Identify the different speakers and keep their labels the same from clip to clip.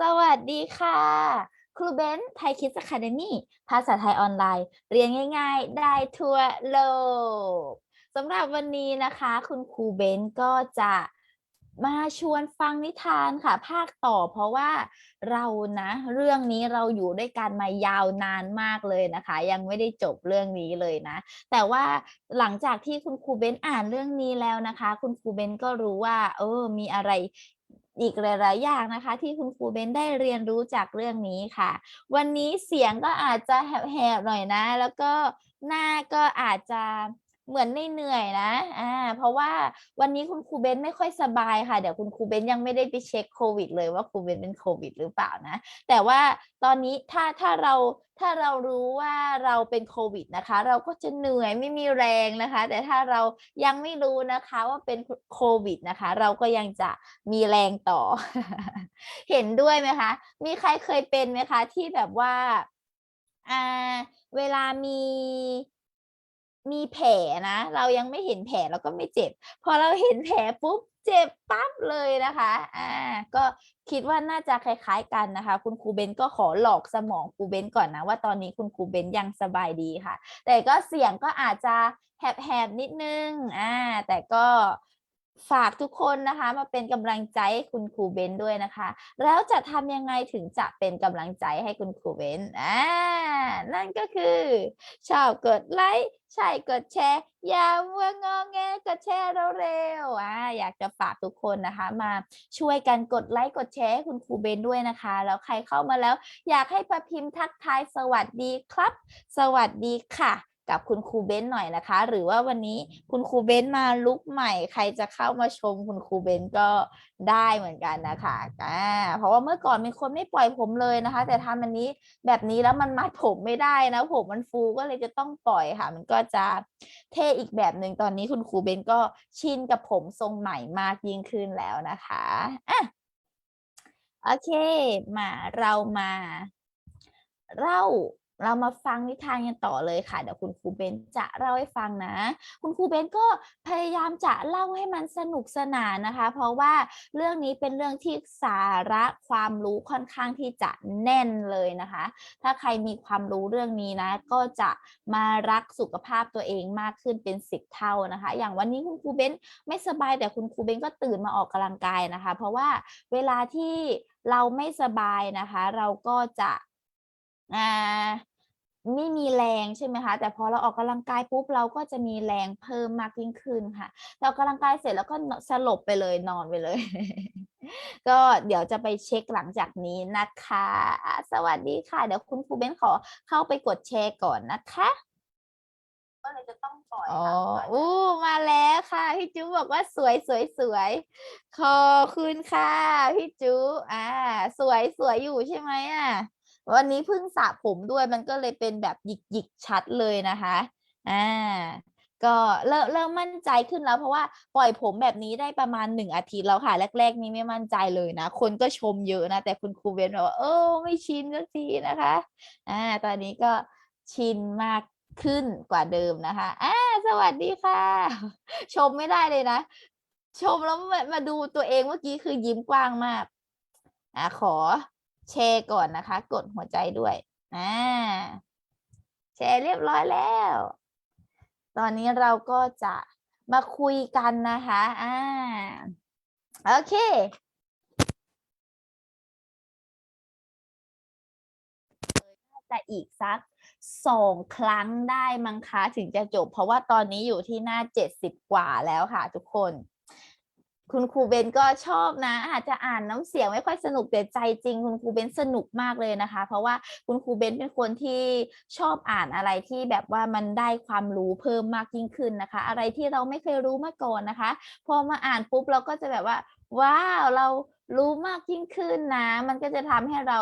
Speaker 1: สวัสดีค่ะ ครูเบนไทยคิด a คาเดมี่ภาษาไทยออนไลน์ เรียนง่าย ๆ ได้ทั่วโลกสำหรับวันนี้นะคะ คุณครูเบนก็จะมาชวนฟังนิทานค่ะ ภาคต่อเพราะว่าเรานะ เรื่องนี้เราอยู่ด้วยกันมายาวนานมากเลยนะคะ ยังไม่ได้จบเรื่องนี้เลยนะ แต่ว่าหลังจากที่คุณครูเบนอ่านเรื่องนี้แล้วนะคะ คุณครูเบนก็รู้ว่า เออมีอะไร อีกหลาย ๆ อย่างนะคะ ที่คุณครูเบนได้เรียนรู้จากเรื่องนี้ค่ะ วันนี้เสียงก็อาจจะแหบๆหน่อยนะ แล้วก็หน้าก็อาจจะ เหมือนเหนื่อยนะ อ่า เพราะว่าวันนี้คุณครูเบนไม่ค่อยสบายค่ะ เดี๋ยวคุณครูเบนยังไม่ได้ไปเช็คโควิด เลยว่าครูเบนเป็นโควิดหรือเปล่านะ แต่ว่าตอนนี้ถ้าถ้าเราถ้าเรารู้ว่าเราเป็นโควิดนะคะ เราก็จะเหนื่อยไม่มีแรงนะคะ แต่ถ้าเรายังไม่รู้นะคะว่าเป็นโควิดนะคะ เราก็ยังจะมีแรงต่อ เห็นด้วยไหมคะ มีใครเคยเป็นไหมคะ ที่แบบว่า อ่า เวลามี มีแผลนะ เรายังไม่เห็นแผลเราก็ไม่เจ็บ พอเราเห็นแผลปุ๊บเจ็บปั๊บเลยนะคะอ่าก็คิดว่าน่าจะคล้ายๆกันนะคะ คุณครูเบนก็ขอหลอกสมองครูเบนก่อนนะว่าตอนนี้คุณครูเบนยังสบายดีค่ะ แต่ก็เสียงก็อาจจะแหบๆนิดนึงอ่าแต่ก็ ฝากทุกคนนะคะมาเป็นกำลังใจให้คุณครูเบนด้วยนะคะ แล้วจะทำยังไงถึงจะเป็นกำลังใจให้คุณครูเบนอ่านั่นก็คือชอบกดไลค์ใช่กดแชร์อย่ามัวงอแงกดแชร์เร็วๆอ่าอยากจะฝากทุกคนนะคะ มาช่วยกันกดไลค์กดแชร์ให้คุณครูเบนด้วยนะคะ แล้วใครเข้ามาแล้ว อยากให้ประพิมพ์ทักทายสวัสดีครับ สวัสดีค่ะ กับคุณครูเบนหน่อยนะคะ หรือว่าวันนี้คุณครูเบนมาลุกใหม่ ใครจะเข้ามาชมคุณครูเบนก็ได้เหมือนกันนะคะอ่าเพราะว่าเมื่อก่อนมีคนไม่ปล่อยผมเลยนะคะ แต่ทำอันนี้แบบนี้แล้วมันมัดผมไม่ได้นะ ผมมันฟูก็เลยจะต้องปล่อยค่ะ มันก็จะเท่อีกแบบหนึ่งตอนนี้คุณครูเบนก็ชินกับผมทรงใหม่มากยิ่งขึ้นแล้วนะคะอะโอเค มาเรามาเล่า เรามาฟังนิทานกันต่อเลยค่ะ เดี๋ยวคุณครูเบนจะเล่าให้ฟังนะ คุณครูเบนก็พยายามจะเล่าให้มันสนุกสนานนะคะ เพราะว่าเรื่องนี้เป็นเรื่องที่สาระความรู้ค่อนข้างที่จะแน่นเลยนะคะ ถ้าใครมีความรู้เรื่องนี้นะ ก็จะมารักสุขภาพตัวเองมากขึ้นเป็นสิบเท่านะคะ อย่างวันนี้คุณครูเบนไม่สบายแต่คุณครูเบนก็ตื่นมาออกกำลังกายนะคะ เพราะว่าเวลาที่เราไม่สบายนะคะ เราก็จะอ่า ไม่มีแรงใช่ไหมคะ แต่พอเราออกกำลังกายปุ๊บเราก็จะมีแรงเพิ่มมากยิ่งขึ้นค่ะเราออกกำลังกายเสร็จแล้วก็สลบไปเลยนอนไปเลย ก็เดี๋ยวจะไปเช็คหลังจากนี้นะคะอะสวัสดีค่ะ เดี๋ยวคุณครูเบนขอเข้าไปกดแชร์ก่อนนะคะ
Speaker 2: ก็เลยจะต้องปล่อย
Speaker 1: อ๋อ
Speaker 2: ค่ะ
Speaker 1: อู้มาแล้วค่ะ พี่จูบอกว่าสวยสวยสวยขอบคุณค่ะ พี่จูอ่า สวยสวยอยู่ใช่ไหมอะ วันนี้เพิ่งสระผมด้วยมันก็เลยเป็นแบบหยิกหยิกชัดเลยนะคะอ่าก็เริ่มเริ่มมั่นใจขึ้นแล้วเพราะว่าปล่อยผมแบบนี้ได้ประมาณหนึ่งอาทิตย์แล้วค่ะ แรก ๆ นี้ไม่มั่นใจเลยนะ คนก็ชมเยอะนะ แต่คุณครูเบนบอกว่าเออไม่ชินสักทีนะคะอ่าตอนนี้ก็ชินมากขึ้นกว่าเดิมนะคะอ่าสวัสดีค่ะ ชมไม่ได้เลยนะ ชมแล้วมามาดูตัวเองเมื่อกี้คือยิ้มกว้างมากอ่าขอ แชร์ก่อนนะคะ กดหัวใจด้วยอ่าแชร์เรียบร้อยแล้ว ตอนนี้เราก็จะมาคุยกันนะคะอ่าโอเคจะอีกสักสองครั้งได้มั้งคะถึงจะจบ เพราะว่าตอนนี้อยู่ที่หน้าเจ็ดสิบกว่าแล้วค่ะทุกคน คุณครูเบนก็ชอบนะ อาจจะอ่านน้ำเสียงไม่ค่อยสนุกแต่ใจจริง คุณครูเบนสนุกมากเลยนะคะ เพราะว่าคุณครูเบนเป็นคนที่ชอบอ่านอะไรที่แบบว่ามันได้ความรู้เพิ่มมากยิ่งขึ้นนะคะ อะไรที่เราไม่เคยรู้มาก่อนนะคะ พอมาอ่านปุ๊บเราก็จะแบบว่าว้าวเรา รู้มากยิ่งขึ้นนะ มันก็จะทำให้เรา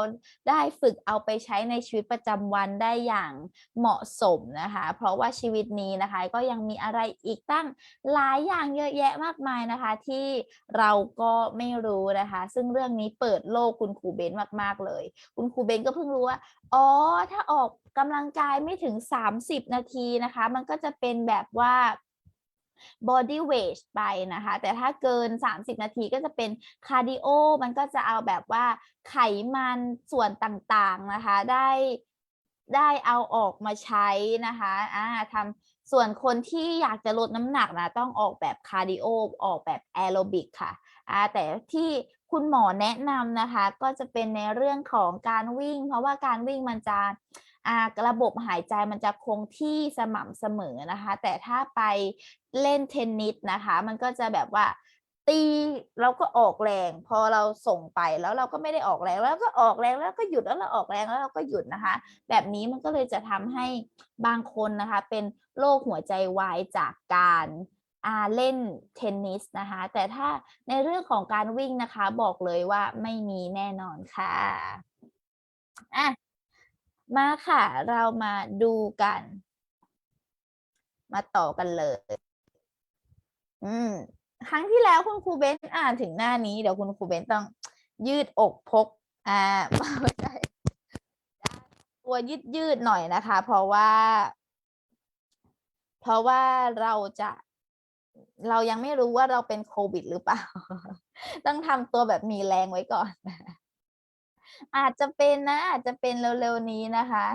Speaker 1: ได้ฝึกเอาไปใช้ในชีวิตประจำวันได้อย่างเหมาะสมนะคะ เพราะว่าชีวิตนี้นะคะก็ยังมีอะไรอีกตั้งหลายอย่างเยอะแยะมากมายนะคะ ที่เราก็ไม่รู้นะคะ ซึ่งเรื่องนี้เปิดโลกคุณครูเบนมาก ๆ เลย คุณครูเบนก็เพิ่งรู้ว่าอ๋อถ้าออกกำลังกายไม่ถึง 30 นาทีนะคะ มันก็จะเป็นแบบว่า body weight ไปนะคะ แต่ถ้าเกิน 30 นาทีก็จะเป็นคาร์ดิโอมันก็จะเอาแบบว่าไขมันส่วนต่างๆนะคะได้ได้เอาออกมาใช้นะคะอ่าทำส่วนคนที่อยากจะลดน้ำหนักนะต้องออกแบบคาร์ดิโอออกแบบแอโรบิกค่ะอ่าแต่ที่คุณหมอแนะนำนะคะ ก็จะเป็นในเรื่องของการวิ่ง เพราะว่าการวิ่งมันจะ ระบบหายใจมันจะคงที่สม่ำเสมอนะคะ แต่ถ้าไปเล่นเทนนิสนะคะ มันก็จะแบบว่าตีเราก็ออกแรง พอเราส่งไปแล้วเราก็ไม่ได้ออกแรงแล้วก็ออกแรงแล้วก็หยุดแล้วเราออกแรงแล้วเราก็หยุดนะคะ แบบนี้มันก็เลยจะทำให้บางคนนะคะ เป็นโรคหัวใจวายจากการอาเล่นเทนนิสนะคะ แต่ถ้าในเรื่องของการวิ่งนะคะ บอกเลยว่าไม่มีแน่นอนค่ะอะ มาค่ะ เรามาดูกัน มาต่อกันเลย อืม ครั้งที่แล้วคุณครูเบนอ่านถึงหน้านี้ เดี๋ยวคุณครูเบนต้องยืดอกพก อ่าไม่ใช่ตัวยืดยืดหน่อยนะคะ เพราะว่า เพราะว่าเราจะ เรายังไม่รู้ว่าเราเป็นโควิดหรือเปล่า ต้องทำตัวแบบมีแรงไว้ก่อน อาจจะเป็นนะ อาจจะเป็นเร็วๆนี้นะคะ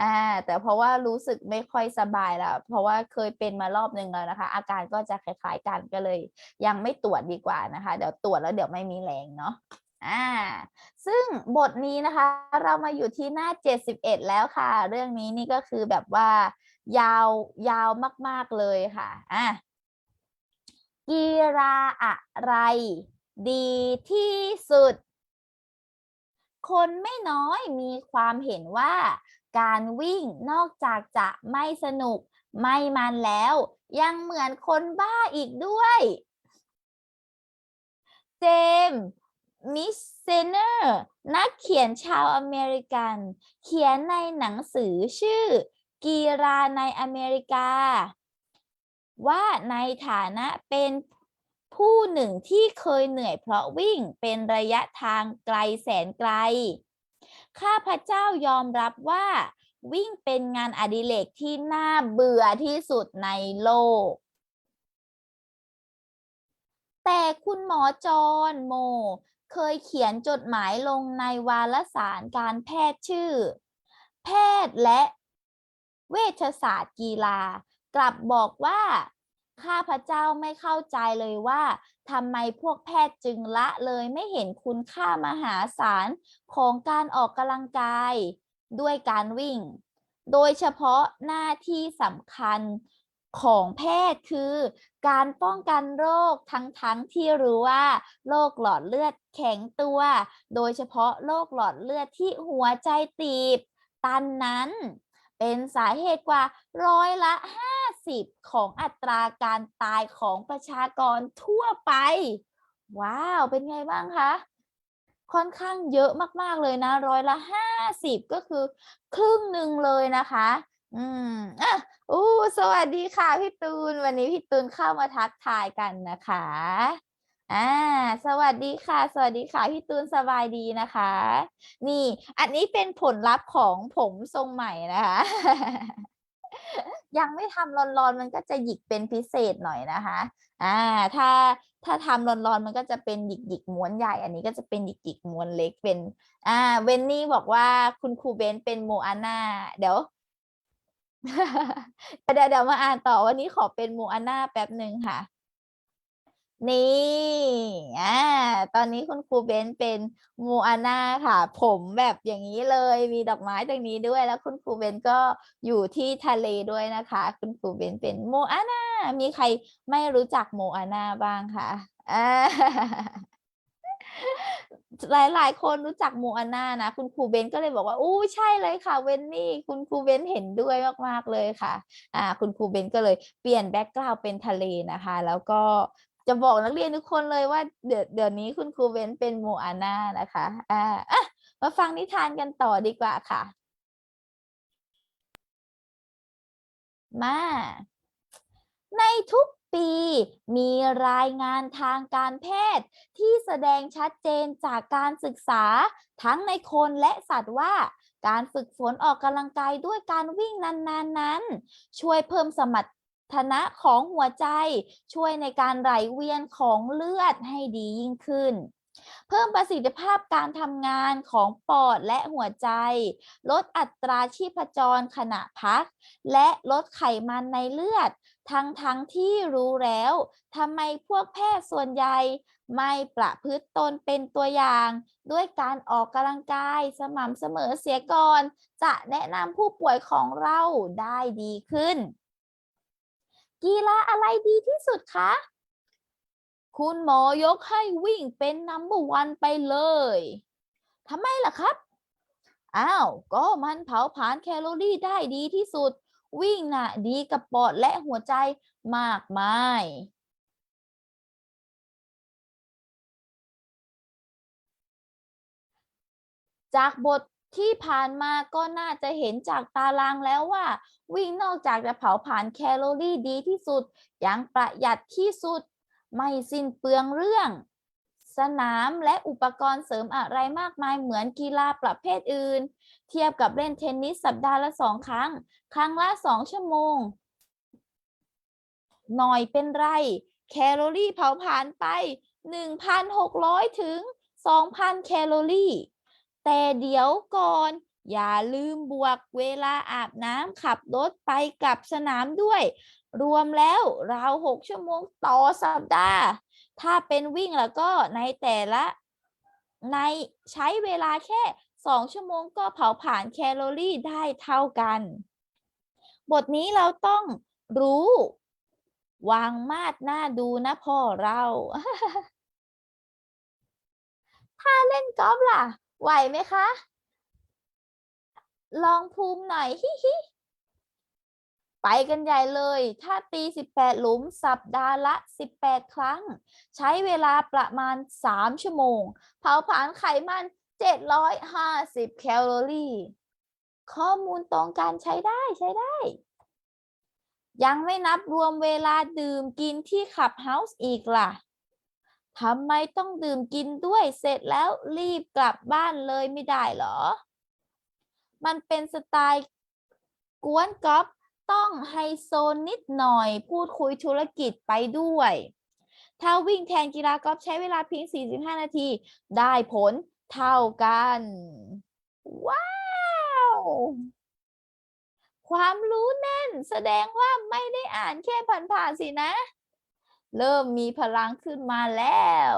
Speaker 1: อ่าแต่เพราะว่ารู้สึกไม่ค่อยสบายแล้ว เพราะว่าเคยเป็นมารอบนึงแล้วนะคะ อาการก็จะคล้ายๆกันก็เลย ยังไม่ตรวจดีกว่านะคะ เดี๋ยวตรวจแล้วเดี๋ยวไม่มีแรงเนาะอ่าซึ่งบทนี้นะคะ เรามาอยู่ที่หน้า 71 แล้วค่ะ เรื่องนี้นี่ก็คือแบบว่ายาวยาวมากๆเลยค่ะอะกีฬาอะไร ดีที่สุด คนไม่น้อยมีความเห็นว่า การวิ่งนอกจากจะไม่สนุกไม่มันแล้ว ยังเหมือนคนบ้าอีกด้วย เจมส์มิสเซเนอร์นักเขียนชาวอเมริกัน เขียนในหนังสือชื่อ กีฬาในอเมริกา ว่าในฐานะเป็นผ ผู้หนึ่งที่เคยเหนื่อยเพราะวิ่งเป็นระยะทางไกลแสนไกล ข้าพเจ้ายอมรับว่า วิ่งเป็นงานอดิเรกที่น่าเบื่อที่สุดในโลก แต่คุณหมอจอนโม เคยเขียนจดหมายลงในวารสารการแพทย์ชื่อ แพทย์และเวชศาสตร์กีฬา กลับบอกว่า ข้าพเจ้าไม่เข้าใจเลยว่าทำไมพวกแพทย์จึงละเลยไม่เห็นคุณค่ามหาศาลของการออกกำลังกาย ด้วยการวิ่ง โดยเฉพาะหน้าที่สำคัญของแพทย์คือ การป้องกันโรคทั้งๆทที่รู้ว่าโรคหลอดเลือดแข็งตัว โดยเฉพาะโรคหลอดเลือดที่หัวใจตีบ ตันนั้น เป็นสาเหตุกว่าร้อยละ 50 ของอัตราการตายของประชากรทั่วไป ว้าว เป็นไงบ้างคะ ค่อนข้างเยอะมาก ๆ เลยนะ ร้อยละ 50 ก็คือ ครึ่งหนึ่งเลยนะคะ อืมอะอู้สวัสดีค่ะพี่ตูน วันนี้พี่ตูนเข้ามาทักทายกันนะคะอ่าสวัสดีค่ะ สวัสดีค่ะ พี่ตูนสบายดีนะคะ นี่ อันนี้เป็นผลลัพธ์ของผมทรงใหม่นะคะ ยังไม่ทำร้อนๆมันก็จะหยิกเป็นพิเศษหน่อยนะคะอ่าถ้าถ้าทำร้อนๆมันก็จะเป็นหยิกหยิกม้วนใหญ่ อันนี้ก็จะเป็นหยิกหยิกม้วนเล็กเป็นอ่าเวนนี่บอกว่าคุณครูเบนเป็นโมอาน่าเดี๋ยวเดี๋ยวเดี๋ยวมาอ่านต่อวันนี้ขอเป็นโมอาน่าแป๊บหนึ่งค่ะ นี่อ่าตอนนี้คุณครูเบนเป็นโมอาน่าค่ะ ผมแบบอย่างนี้เลย มีดอกไม้ตรงนี้ด้วย แล้วคุณครูเบนก็อยู่ที่ทะเลด้วยนะคะ คุณครูเบนเป็นโมอาน่า มีใครไม่รู้จักโมอาน่าบ้างคะอ่ายหลายคนรู้จักโมอาน่านะ คุณครูเบนก็เลยบอกว่าอู้ใช่เลยค่ะเวนนี่คุณครูเบนเห็นด้วยมาก ๆ เลยค่ะ อ่า คุณครูเบนก็เลยเปลี่ยนแบ็กกราวด์เป็นทะเลนะคะ แล้วก็ จะบอกนักเรียนทุกคนเลยว่าเดี๋ยวเดี๋ยวนี้คุณครูเบนเป็นโมอาน่านะคะอ่าอะมาฟังนิทานกันต่อดีกว่าค่ะ มา ในทุกปีมีรายงานทางการแพทย์ที่แสดงชัดเจนจากการศึกษาทั้งในคนและสัตว์ว่า การฝึกฝนออกกำลังกายด้วยการวิ่งนานๆนั้น ช่วยเพิ่มสมรรถ ธนะของหัวใจช่วยในการไหลเวียนของเลือดให้ดียิ่งขึ้น เพิ่มประสิทธิภาพการทำงานของปอดและหัวใจ ลดอัตราชีพจรขณะพัก และลดไขมันในเลือด ทั้งทั้งที่รู้แล้วทำไมพวกแพทย์ส่วนใหญ่ไม่ประพฤติตนเป็นตัวอย่าง ด้วยการออกกำลังกายสม่ำเสมอเสียก่อน จะแนะนำผู้ป่วยของเราได้ดีขึ้น กีฬาอะไรดีที่สุดคะ คุณหมอยกให้วิ่งเป็นนัมเบอร์วันไปเลยทำไมล่ะครับ อ้าว ก็มันเผาผลาญแคลอรี่ได้ดีที่สุด วิ่งน่ะดีกับปอดและหัวใจมากมายจากบท ที่ผ่านมาก็น่าจะเห็นจากตารางแล้วว่า วิ่งนอกจากจะเผาผลาญแคลอรี่ดีที่สุด อยังประหยัดที่สุด ไม่สิ้นเปลืองเรื่อง สนามและอุปกรณ์เสริมอะไรมากมายเหมือนกีฬาประเภทอื่น เทียบกับเล่นเทนนิสสัปดาห์ละสองครั้ง ครั้งละสองชั่วโมง หน่อยเป็นไร แคลอรี่เผาผลาญไป 1,600 ถึง 2,000 แคลอรี่ แต่เดี๋ยวก่อน อย่าลืมบวกเวลาอาบน้ำขับรถไปกลับสนามด้วย รวมแล้วราว6ชั่วโมงต่อสัปดาห์ ถ้าเป็นวิ่งแล้วก็ในแต่ละ ในใช้เวลาแค่2ชั่วโมงก็เผาผลาญแคลอรี่ได้เท่ากัน บทนี้เราต้องรู้ วางมาดหน้าดูนะพ่อเรา ถ้าเล่นกอล์ฟล่ะ ไหวไหมคะ ลองภูมิหน่อยฮิฮิไปกันใหญ่เลย ถ้าตี 18 หลุม สัปดาห์ละ 18 ครั้ง ใช้เวลาประมาณ 3 ชั่วโมง เผาผลาญไขมัน 750 แคลอรี่ ข้อมูลตรงกันใช้ได้ใช้ได้ ยังไม่นับรวมเวลาดื่มกินที่ขับเฮาส์อีกล่ะ ทำไมต้องดื่มกินด้วยเสร็จแล้วรีบกลับบ้านเลยไม่ได้เหรอ มันเป็นสไตล์กวนกอล์ฟต้องไฮโซนิดหน่อย พูดคุยธุรกิจไปด้วย ถ้าวิ่งแทนกีฬากอล์ฟใช้เวลาเพียง 45 นาที ได้ผลเท่ากัน ว้าว ความรู้แน่น แสดงว่าไม่ได้อ่านแค่ผ่านๆสินะ เริ่มมีพลังขึ้นมาแล้ว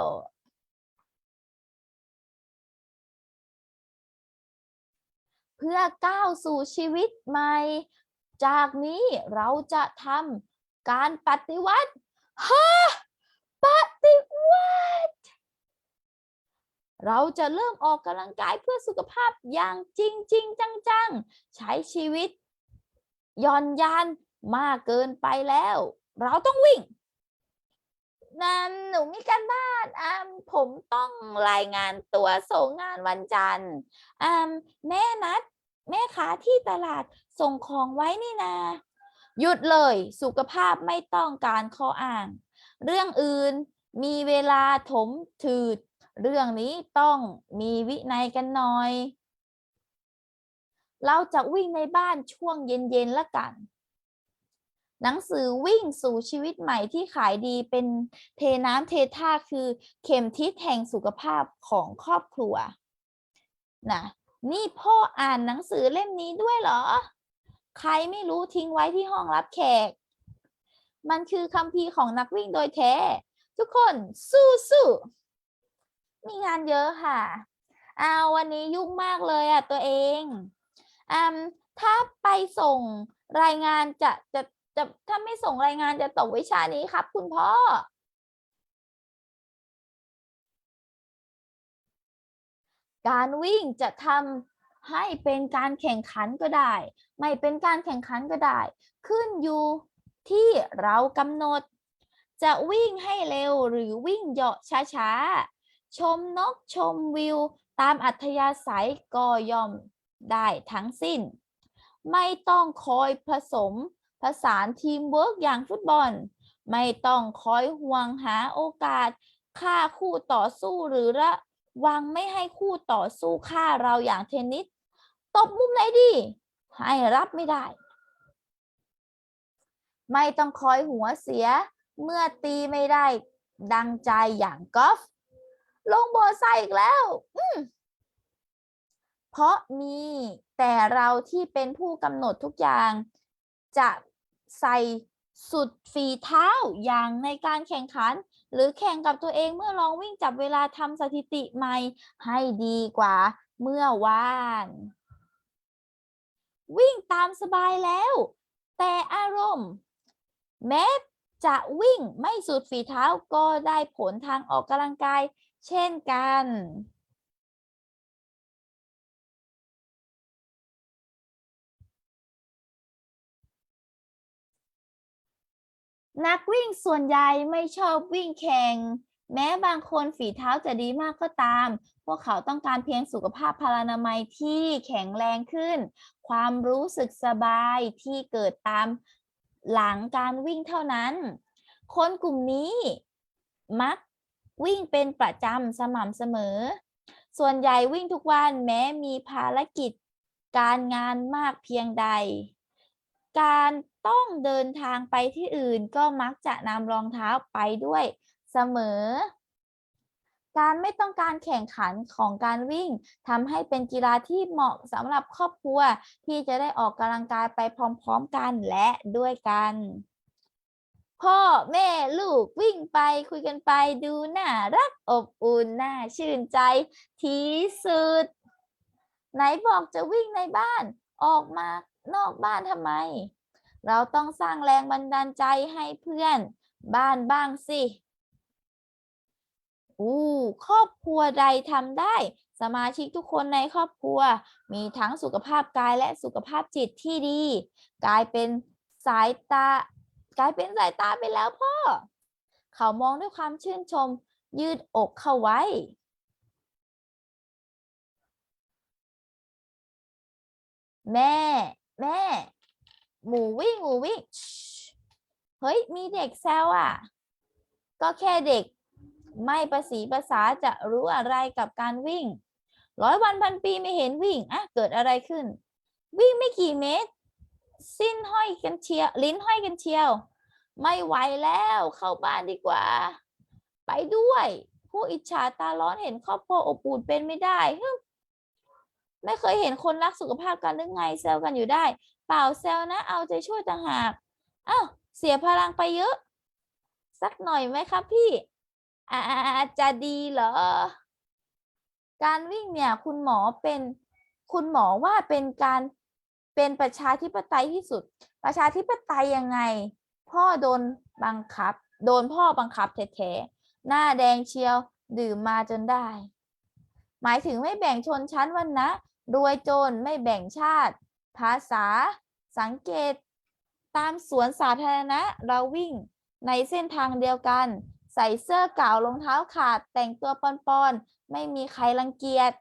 Speaker 1: เพื่อก้าวสู่ชีวิตใหม่ จากนี้เราจะทำการปฏิวัติฮะปฏิวัติ เราจะเริ่มออกกำลังกายเพื่อสุขภาพอย่างจริงจริงจังจังๆใช้ชีวิตย่อนยานมากเกินไปแล้ว เราต้องวิ่ง นั่นหนูมีการบ้านอ่าผมต้องรายงานตัวส่งงานวันจันทร์อ่าแม่นัดแม่ค้าที่ตลาดส่งของไว้นี่นา หยุดเลยสุขภาพไม่ต้องการข้ออ้าง เรื่องอื่นมีเวลาถมถืด เรื่องนี้ต้องมีวินัยกันหน่อย เราจะวิ่งในบ้านช่วงเย็นๆละกัน หนังสือวิ่งสู่ชีวิตใหม่ที่ขายดีเป็นเทน้ำเทท่าคือเข็มทิศแห่งสุขภาพของครอบครัวนะนี่พ่ออ่านหนังสือเล่มนี้ด้วยเหรอ ใครไม่รู้ทิ้งไว้ที่ห้องรับแขก มันคือคัมภีร์ของนักวิ่งโดยแท้ ทุกคนสู้สู้มีงานเยอะค่ะเอาววันนี้ยุ่งมากเลยอะตัวเองอืมถ้าไปส่งรายงานจะจะ จะถ้าไม่ส่งรายงานจะตกวิชานี้ครับ คุณพ่อ การวิ่งจะทำให้เป็นการแข่งขันก็ได้ ไม่เป็นการแข่งขันก็ได้ ขึ้นอยู่ที่เรากำหนด จะวิ่งให้เร็วหรือวิ่งเหาะช้าๆ ชมนกชมวิว ตามอัธยาศัยก็ย่อมได้ทั้งสิ้น ไม่ต้องคอยผสม ผสานทีมเวิร์กอย่างฟุตบอล ไม่ต้องคอยห่วงหาโอกาสฆ่าคู่ต่อสู้หรือระวังไม่ให้คู่ต่อสู้ฆ่าเราอย่างเทนนิสตบมุมไหนดี ให้รับไม่ได้ ไม่ต้องคอยหัวเสีย เมื่อตีไม่ได้ ดังใจอย่างกอล์ฟลงโบสไซอีกแล้ว อืเพราะมีแต่เราที่เป็นผู้กำหนดทุกอย่าง จะ ใส่สุดฝีเท้าอย่างในการแข่งขัน หรือแข่งกับตัวเองเมื่อลองวิ่งจับเวลาทำสถิติใหม่ให้ดีกว่าเมื่อวาน วิ่งตามสบายแล้ว แต่อารมณ์แม้จะวิ่งไม่สุดฝีเท้าก็ได้ผลทางออกกำลังกาย เช่นกัน นักวิ่งส่วนใหญ่ไม่ชอบวิ่งแข่ง แม้บางคนฝีเท้าจะดีมากก็ตาม พวกเขาต้องการเพียงสุขภาพพลานามัยที่แข็งแรงขึ้น ความรู้สึกสบายที่เกิดตามหลังการวิ่งเท่านั้น คนกลุ่มนี้มักวิ่งเป็นประจำสม่ำเสมอ ส่วนใหญ่วิ่งทุกวันแม้มีภารกิจการงานมากเพียงใด การ ต้องเดินทางไปที่อื่นก็มักจะนำรองเท้าไปด้วยเสมอ การไม่ต้องการแข่งขันของการวิ่งทำให้เป็นกีฬาที่เหมาะสำหรับครอบครัวที่จะได้ออกกำลังกายไปพร้อมๆกันและด้วยกัน พ่อแม่ลูกวิ่งไปคุยกันไปดูน่ารักอบอุ่นน่าชื่นใจที่สุด ไหนบอกจะวิ่งในบ้านออกมานอกบ้านทำไม เราต้องสร้างแรงบันดาลใจให้เพื่อนบ้านบ้างสิอู้ครอบครัวใดทำได้ สมาชิกทุกคนในครอบครัว มีทั้งสุขภาพกายและสุขภาพจิตที่ดี กลายเป็นสายตา กลายเป็นสายตาไปแล้วพ่อ เขามองด้วยความชื่นชม ยืดอกเข้าไว้ แม่ แม่ หมูวิ่งหมูวิ่งเฮ้ย มีเด็กแซวอะ ก็แค่เด็กไม่ประสีภาษาจะรู้อะไรกับการวิ่ง ร้อยวันพันปีไม่เห็นวิ่งอะเกิดอะไรขึ้น วิ่งไม่กี่เมตร สิ้นห้อยกันเชียว ลิ้นห้อยกันเชียว ไม่ไหวแล้วเข้าบ้านดีกว่า ไปด้วย ผู้อิจฉาตาร้อนเห็นครอบครัวอบอุ่นเป็นไม่ได้ไม่เคยเห็นคนรักสุขภาพกันหรือไงแซวกันอยู่ได้ เปล่าแซวนะ เอาใจช่วยต่างหากอ้าวเสียพลังไปเยอะ สักหน่อยไหมครับพี่อาจจะดีเหรอ การวิ่งเนี่ยคุณหมอเป็นคุณหมอว่าเป็นการเป็นประชาธิปไตยที่สุด ประชาธิปไตยยังไง พ่อโดนบังคับ โดนพ่อบังคับแท้ๆหน้าแดงเชียวดื่มมาจนได้ หมายถึงไม่แบ่งชนชั้นวรรณะรวยจนไม่แบ่งชาติ ภาษาสังเกตตามสวนสาธารณะเราวิ่งในเส้นทางเดียวกัน ใส่เสื้อเก่ารองเท้าขาดแต่งตัวปอนๆ ไม่มีใครรังเกียจ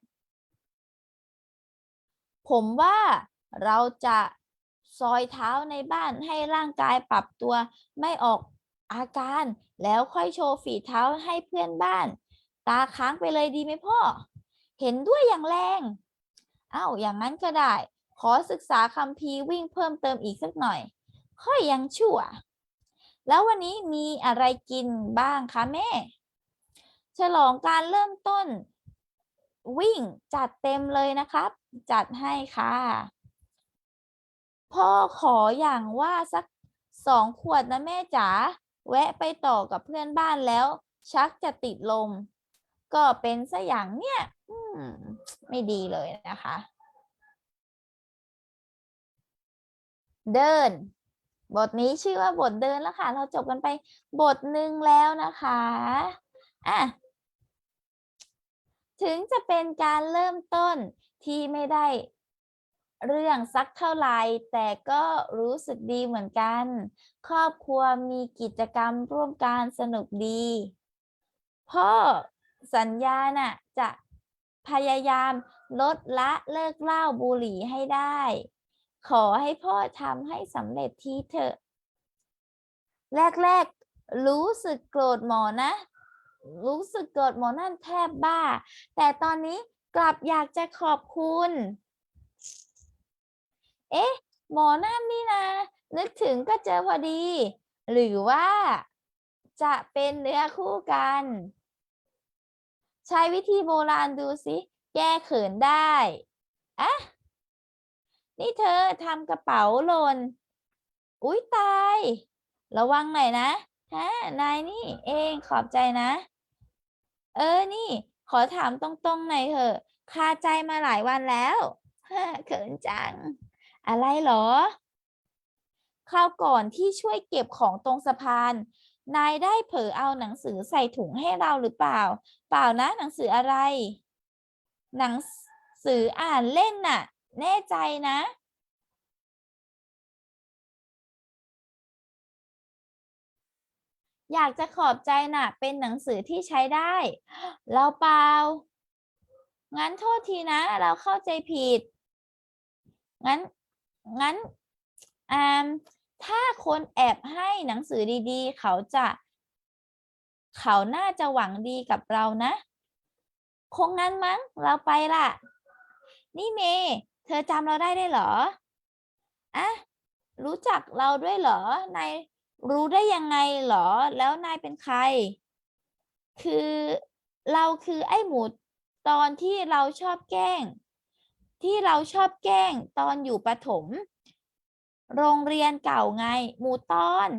Speaker 1: ผมว่าเราจะซอยเท้าในบ้านให้ร่างกายปรับตัวไม่ออกอาการ แล้วค่อยโชว์ฝีเท้าให้เพื่อนบ้าน ตาค้างไปเลยดีไหมพ่อ เห็นด้วยอย่างแรง เอ้าอย่างนั้นก็ได้ ขอศึกษาคัมภีวิ่งเพิ่มเติมอีกสักหน่อย ค่อยยังชั่ว แล้ววันนี้มีอะไรกินบ้างคะแม่ ฉลองการเริ่มต้น วิ่งจัดเต็มเลยนะครับ จัดให้ค่ะ พ่อขออย่างว่าสักสองขวดนะแม่จ๋า แวะไปต่อกับเพื่อนบ้านแล้ว ชักจะติดลม ก็เป็นซะอย่างเนี้ยไม่ดีเลยนะคะ เดิน บทนี้ชื่อว่าบทเดินแล้วค่ะ เราจบกันไปบทหนึ่งแล้วนะคะอะถึงจะเป็นการเริ่มต้นที่ไม่ได้เรื่องสักเท่าไหร่แต่ก็รู้สึกดีเหมือนกัน ครอบครัวมีกิจกรรมร่วมกันสนุกดี พ่อสัญญาน่ะจะพยายามลดละเลิกเหล้าบุหรี่ให้ได้ ขอให้พ่อทำให้สำเร็จทีเถอะ แรกๆ รู้สึกโกรธหมอนะ รู้สึกโกรธหมอนั่นแทบบ้า แต่ตอนนี้กลับอยากจะขอบคุณ เอ๊ะ หมอนั่นนี่นะ นึกถึงก็เจอพอดี หรือว่าจะเป็นเนื้อคู่กัน ใช้วิธีโบราณดูสิ แก้เขินได้อะ นี่เธอทำกระเป๋าหล่น อุ๊ยตาย ระวังหน่อยนะฮะนายนี่เองขอบใจนะ เออนี่ ขอถามตรงๆหน่อยเถอะคาใจมาหลายวันแล้วฮเขินจัง อะไรหรอคราวก่อนที่ช่วยเก็บของตรงสะพาน นายได้เผลอเอาหนังสือใส่ถุงให้เราหรือเปล่า เปล่านะหนังสืออะไร หนังสืออ่านเล่นน่ะ แน่ใจนะ อยากจะขอบใจน่ะ เป็นหนังสือที่ใช้ได้ เราเปล่า งั้นโทษทีนะ เราเข้าใจผิด งั้น งั้นอ่าถ้าคนแอบให้หนังสือดีๆ เขาจะ เขาน่าจะหวังดีกับเรานะ คงงั้นมั้ง เราไปละ นี่เมย์ เธอจำเราได้ได้เหรออะรู้จักเราด้วยเหรอ นายรู้ได้ยังไงเหรอ แล้วนายเป็นใคร คือเราคือไอ้หมูตอนที่เราชอบแกล้ง ที่เราชอบแกล้งตอนอยู่ประถม โรงเรียนเก่าไง หมูตอน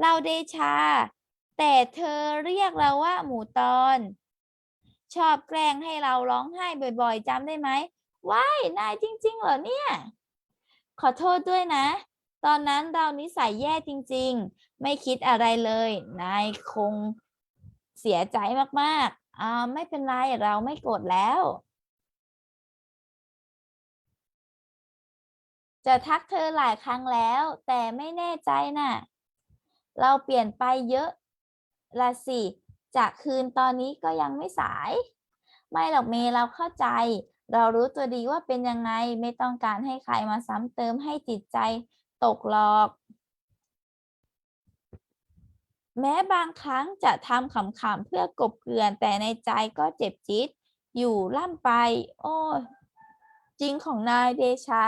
Speaker 1: เราเดชา แต่เธอเรียกเราว่าหมูตอน ชอบแกล้งให้เราร้องไห้บ่อยๆจำได้ไหม ว้ายนายจริง ๆ เหรอเนี่ย ขอโทษด้วยนะ ตอนนั้นเรานิสัยแย่จริง ๆ ไม่คิดอะไรเลย นายคงเสียใจมากๆอ่าไม่เป็นไรเราไม่โกรธแล้ว จะทักเธอหลายครั้งแล้ว แต่ไม่แน่ใจน่ะ เราเปลี่ยนไปเยอะละสิจากคืนตอนนี้ก็ยังไม่สาย ไม่หรอกเมย์เราเข้าใจ เรารู้ตัวดีว่าเป็นยังไงไม่ต้องการให้ใครมาซ้ำเติมให้จิตใจตกหรอก แม้บางครั้งจะทำขำๆเพื่อกบเกลื่อนแต่ในใจก็เจ็บจี๊ดอยู่ล่ำไป โอ้จริงของนายเดชา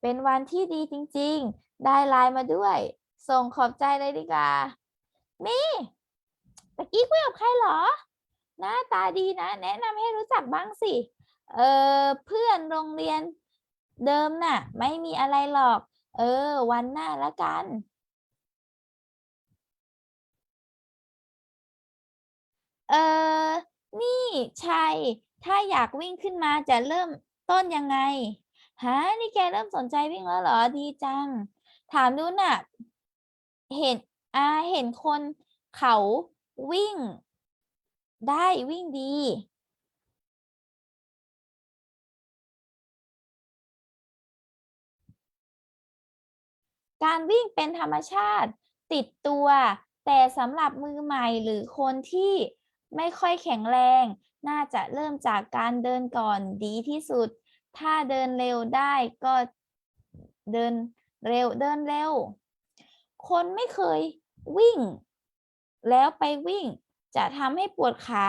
Speaker 1: เป็นวันที่ดีจริงๆ ได้ไลน์มาด้วย ส่งขอบใจเลยดีกว่ามีตะกี้คุยกับใครเหรอ หน้าตาดีนะ แนะนำให้รู้จักบ้างสิ เออเพื่อนโรงเรียนเดิมน่ะ ไม่มีอะไรหรอก เออ วันหน้าละกัน เออนี่ชัย ถ้าอยากวิ่งขึ้นมาจะเริ่มต้นยังไงฮะนี่แกเริ่มสนใจวิ่งแล้วเหรอดีจัง ถามดูน่ะ เห็นอาเห็นคนเขาวิ่งได้วิ่งดี การวิ่งเป็นธรรมชาติติดตัว แต่สำหรับมือใหม่หรือคนที่ไม่ค่อยแข็งแรง น่าจะเริ่มจากการเดินก่อนดีที่สุด ถ้าเดินเร็วได้ก็เดินเร็วเดินเร็ว คนไม่เคยวิ่ง แล้วไปวิ่ง จะทำให้ปวดขา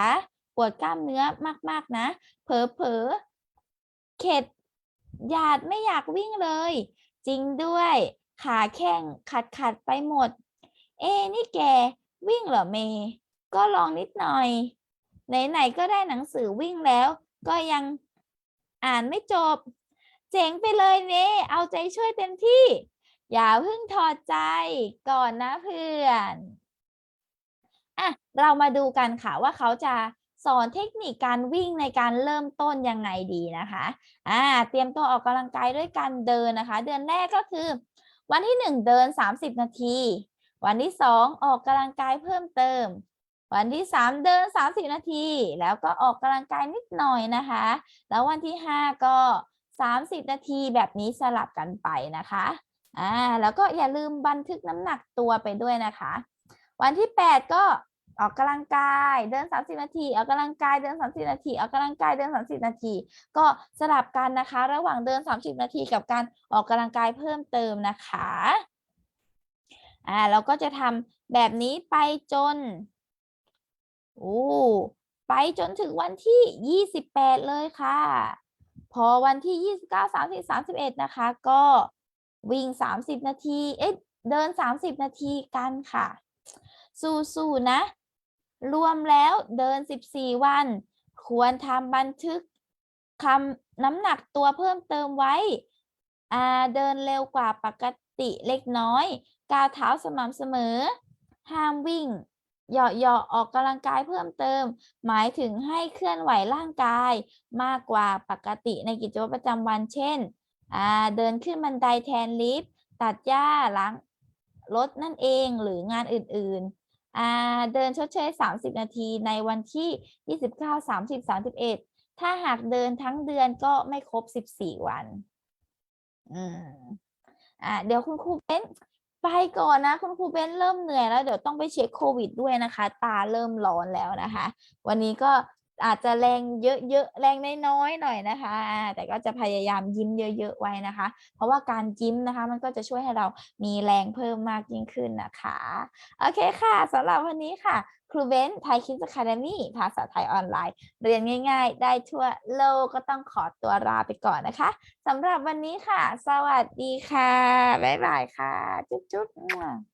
Speaker 1: ปวดกล้ามเนื้อมาก ๆ นะ เผลอๆเข็ดหยาดไม่อยากวิ่งเลย จริงด้วย ขาแข้งขัดขัดไปหมด เอ๊นี่แกวิ่งเหรอเมย์ก็ลองนิดหน่อย ไหนๆก็ได้หนังสือวิ่งแล้ว ก็ยังอ่านไม่จบ เจ๋งไปเลยเน่เอาใจช่วยเต็มที่ อย่าเพิ่งถอดใจก่อนนะเพื่อนอะเรามาดูกันค่ะว่าเขาจะสอนเทคนิคการวิ่งในการเริ่มต้นยังไงดีนะคะ อ่า เตรียมตัวออกกำลังกายด้วยการเดินนะคะ เดือนแรกก็คือ วันที่หนึ่งเดิน 30 นาที วันที่สองออกกำลังกายเพิ่มเติม วันที่สามเดิน 30 นาที แล้วก็ออกกำลังกายนิดหน่อยนะคะ แล้ววันที่ห้าก็ 30 นาทีแบบนี้สลับกันไปนะคะอ่าแล้วก็อย่าลืมบันทึกน้ำหนักตัวไปด้วยนะคะ วันที่ 8 ก็ ออกกำลังกายเดิน 30 นาที ออกกำลังกายเดิน 30 นาที ออกกำลังกายเดิน 30 นาที ก็สลับกันนะคะ ระหว่างเดิน 30 นาทีกับการออกกำลังกายเพิ่มเติมนะคะอ่าเราก็จะทำแบบนี้ไปจนโอ้ไปจนถึงวันที่ 28 เลยค่ะ พอวันที่ 29 30 31 นะคะ ก็วิ่ง 30 นาที เอ๊ะ เดิน 30 นาทีกันค่ะ สู้ๆนะ รวมแล้วเดิน 14 วัน ควรทำบันทึกคำน้ำหนักตัวเพิ่มเติมไว้เดินเร็วกว่าปกติเล็กน้อย ก้าวเท้าสม่ำเสมอ ห้ามวิ่งเหยาะเหาะออกกำลังกายเพิ่มเติม หมายถึงให้เคลื่อนไหวร่างกายมากกว่าปกติในกิจวัตรประจำวัน เช่น เดินขึ้นบันไดแทนลิฟต์ ตัดหญ้าล้างรถนั่นเองหรืองานอื่นๆ เดินชดเชย 30 นาทีในวันที่ 29 30 31 ถ้าหากเดินทั้งเดือนก็ไม่ครบ 14 วันอืมอ่าเดี๋ยวคุณครูเบ้นไปก่อนนะ คุณครูเบ้นเริ่มเหนื่อยแล้ว เดี๋ยวต้องไปเช็คโควิดด้วยนะคะ ตาเริ่มร้อนแล้วนะคะ วันนี้ก็ อาจจะแรงเยอะๆแรงน้อยๆหน่อยนะคะ แต่ก็จะพยายามยิ้มเยอะ ๆ ไว้นะคะ เพราะว่าการยิ้มนะคะ มันก็จะช่วยให้เรามีแรงเพิ่มมากยิ่งขึ้นนะคะ โอเคค่ะสำหรับวันนี้ค่ะ ครูเบนไทยคิดอะคาเดมี่ภาษาไทยออนไลน์ เรียนง่าย ๆ ได้ทั่วโลกก็ต้องขอตัวลาไปก่อนนะคะสำหรับวันนี้ค่ะ สวัสดีค่ะ บ๊ายบายค่ะ จุ๊บๆ